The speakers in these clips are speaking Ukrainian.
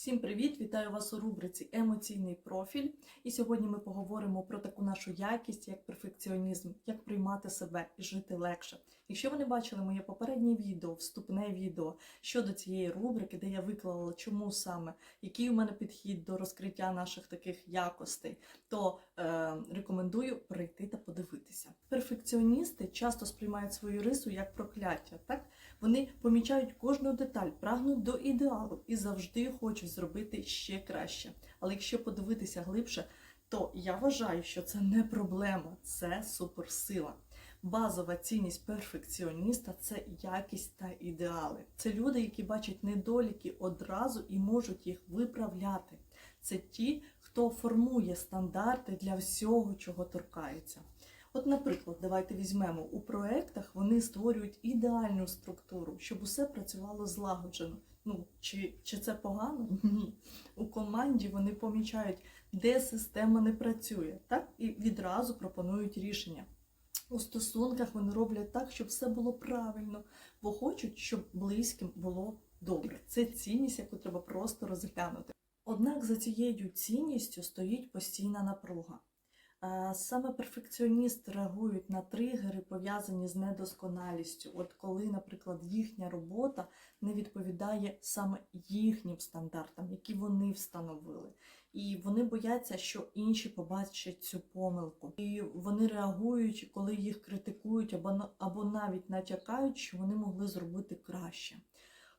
Всім привіт! Вітаю вас у рубриці Емоційний профіль. І сьогодні ми поговоримо про таку нашу якість, як перфекціонізм, як приймати себе і жити легше. Якщо ви не бачили моє попереднє відео, вступне відео щодо цієї рубрики, де я виклала, чому саме, який у мене підхід до розкриття наших таких якостей, то е, рекомендую прийти та подивитися. Перфекціоністи часто сприймають свою рису як прокляття. Так вони помічають кожну деталь, прагнуть до ідеалу і завжди хочуть зробити ще краще. Але якщо подивитися глибше, то я вважаю, що це не проблема, це суперсила. Базова цінність перфекціоніста це якість та ідеали. Це люди, які бачать недоліки одразу і можуть їх виправляти. Це ті, хто формує стандарти для всього, чого торкається. От, наприклад, давайте візьмемо у проектах вони створюють ідеальну структуру, щоб усе працювало злагоджено. Ну, чи, чи це погано? Ні. У команді вони помічають, де система не працює, так? І відразу пропонують рішення. У стосунках вони роблять так, щоб все було правильно, бо хочуть, щоб близьким було добре. Це цінність, яку треба просто розглянути. Однак за цією цінністю стоїть постійна напруга. Саме перфекціоністи реагують на тригери, пов'язані з недосконалістю. От коли, наприклад, їхня робота не відповідає саме їхнім стандартам, які вони встановили. І вони бояться, що інші побачать цю помилку. І вони реагують, коли їх критикують або, або навіть натякають, що вони могли зробити краще.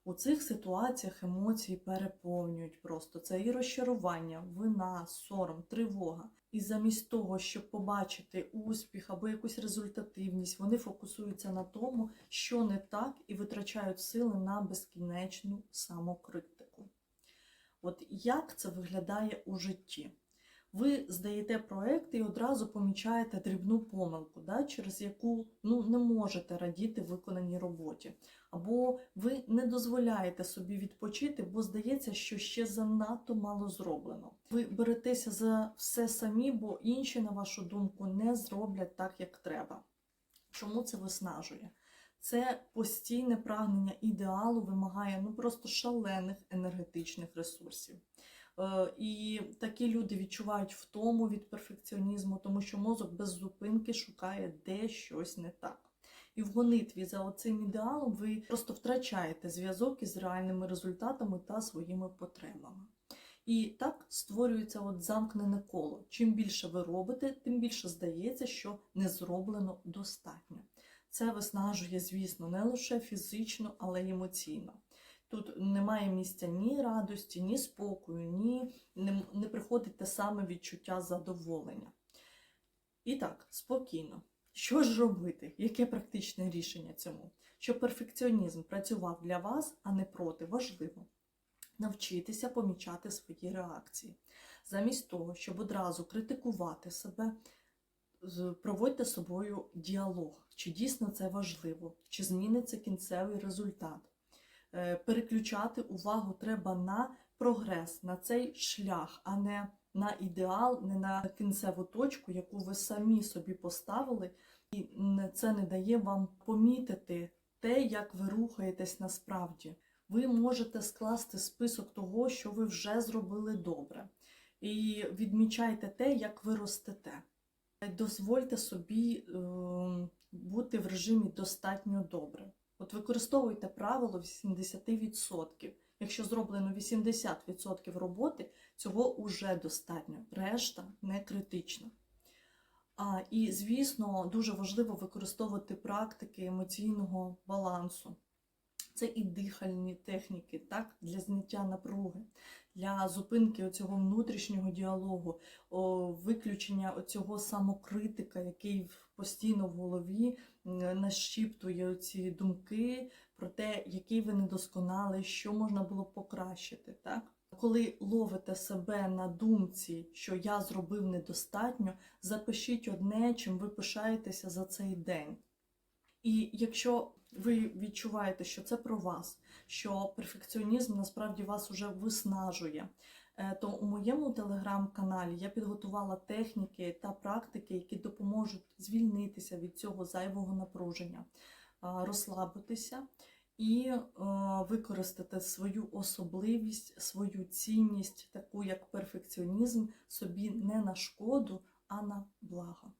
У цих ситуаціях емоції переповнюють просто це і розчарування, вина, сором, тривога. І замість того, щоб побачити успіх або якусь результативність, вони фокусуються на тому, що не так, і витрачають сили на безкінечну самокритику. От як це виглядає у житті? Ви здаєте проект і одразу помічаєте дрібну помилку, да, через яку ну, не можете радіти виконаній роботі. Або ви не дозволяєте собі відпочити, бо здається, що ще занадто мало зроблено. Ви беретеся за все самі, бо інші, на вашу думку, не зроблять так, як треба. Чому це виснажує? Це постійне прагнення ідеалу вимагає ну просто шалених енергетичних ресурсів. Е, І такі люди відчувають втому від перфекціонізму, тому що мозок без зупинки шукає де щось не так. І в гонитві за оцим ідеалом ви просто втрачаєте зв'язок із реальними результатами та своїми потребами. І так створюється от замкнене коло. Чим більше ви робите, тим більше здається, що не зроблено достатньо. Це виснажує, звісно, не лише фізично, але й емоційно. Тут немає місця ні радості, ні спокою, ні не, не приходить те саме відчуття задоволення. І так, спокійно. Що ж робити? Яке практичне рішення цьому? Щоб перфекціонізм працював для вас, а не проти, важливо навчитися помічати свої реакції. Замість того, щоб одразу критикувати себе, проводьте з собою діалог, чи дійсно це важливо, чи зміниться кінцевий результат. Е, Переключати увагу треба на прогрес, на цей шлях, а не на ідеал, не на кінцеву точку, яку ви самі собі поставили, і це не дає вам помітити те, як ви рухаєтесь насправді. Ви можете скласти список того, що ви вже зробили добре, і відмічайте те, як ви ростете. Дозвольте собі е, бути в режимі достатньо добре. От використовуйте правило 80%. Якщо зроблено 80% роботи, цього уже достатньо. Решта не критична. А, і, звісно, дуже важливо використовувати практики емоційного балансу. Це і дихальні техніки, так, для зняття напруги, для зупинки цього внутрішнього діалогу, о, виключення цього самокритика, який постійно в голові нашіптує ці думки про те, який ви недосконалий, що можна було покращити. Так? Коли ловите себе на думці, що я зробив недостатньо, запишіть одне, чим ви пишаєтеся за цей день. І якщо ви відчуваєте, що це про вас, що перфекціонізм насправді вас уже виснажує, е, то у моєму телеграм-каналі я підготувала техніки та практики, які допоможуть звільнитися від цього зайвого напруження, розслабитися і е, використати свою особливість, свою цінність, таку як перфекціонізм, собі не на шкоду, а на благо.